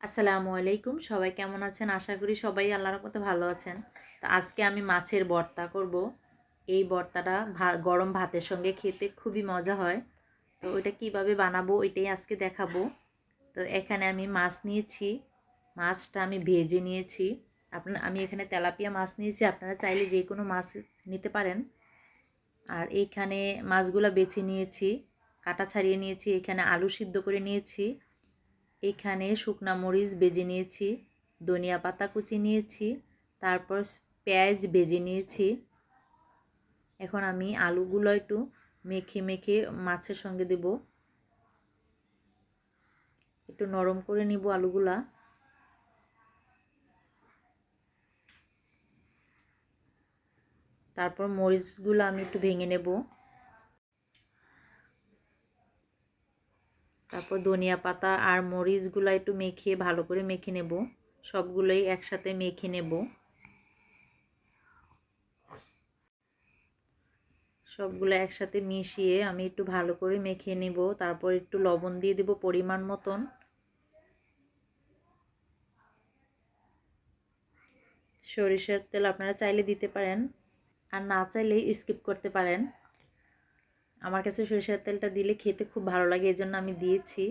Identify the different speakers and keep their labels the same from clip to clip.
Speaker 1: আসসালামু আলাইকুম। সবাই কেমন আছেন? আশা করি সবাই আল্লাহর মতো ভালো আছেন। তো আজকে আমি মাছের ভর্তা করব। এই ভর্তাটা ভা, গরম ভাতের সঙ্গে খেতে খুবই মজা হয়। তো ওইটা কীভাবে বানাবো ওইটাই আজকে দেখাবো। তো এখানে আমি মাছ নিয়েছি। মাছটা আমি ভেজে নিয়েছি। আপনার, আমি এখানে তেলাপিয়া মাছ নিয়েছি। আপনারা চাইলে যে কোনো মাছ নিতে পারেন। আর এইখানে মাছগুলো বেছে নিয়েছি। কাটা ছাড়িয়ে নিয়েছি। এখানে আলু সিদ্ধ করে নিয়েছি। এখানে শুকনা মরিচ বেজে নিয়েছি, ধনিয়া পাতা কুচি নিয়েছি, তারপর পেঁয়াজ বেজে নিয়েছি। এখন আমি আলুগুলো একটু মেখে মেখে মাছের সঙ্গে দেব। একটু নরম করে নিব আলুগুলা। তারপর মরিচগুলো আমি একটু ভেঙে নেব। তারপর ধনিয়া পাতা আর মরিচগুলো একটু মেখে, ভালো করে মেখে নেব। সবগুলোই একসাথে মেখে নেব। সবগুলো একসাথে মিশিয়ে আমি একটু ভালো করে মেখে নেব। তারপর একটু লবণ দিয়ে দেব পরিমাণ মতন। সরিষার তেল আপনারা চাইলে দিতে পারেন, আর না চাইলে স্কিপ করতে পারেন। আমার কাছে সরিষার তেলটা দিলে খেতে খুব ভালো লাগে এই জন্য আমি দিয়েছি।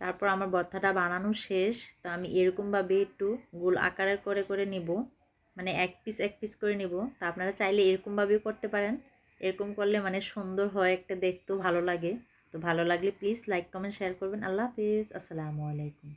Speaker 1: তারপর আমার ভর্তাটা বানানো শেষ, তো আমি এরকমভাবে একটু গোল আকারের করে করে নিব। মানে এক পিস এক পিস করে নিব। তা আপনারা চাইলে এরকমভাবেও করতে পারেন। এরকম করলে মানে সুন্দর হয় একটা, দেখতেও ভালো লাগে। তো ভালো লাগলে প্লিজ লাইক কমেন্ট শেয়ার করবেন। আল্লাহ হাফিজ। আসসালামু আলাইকুম।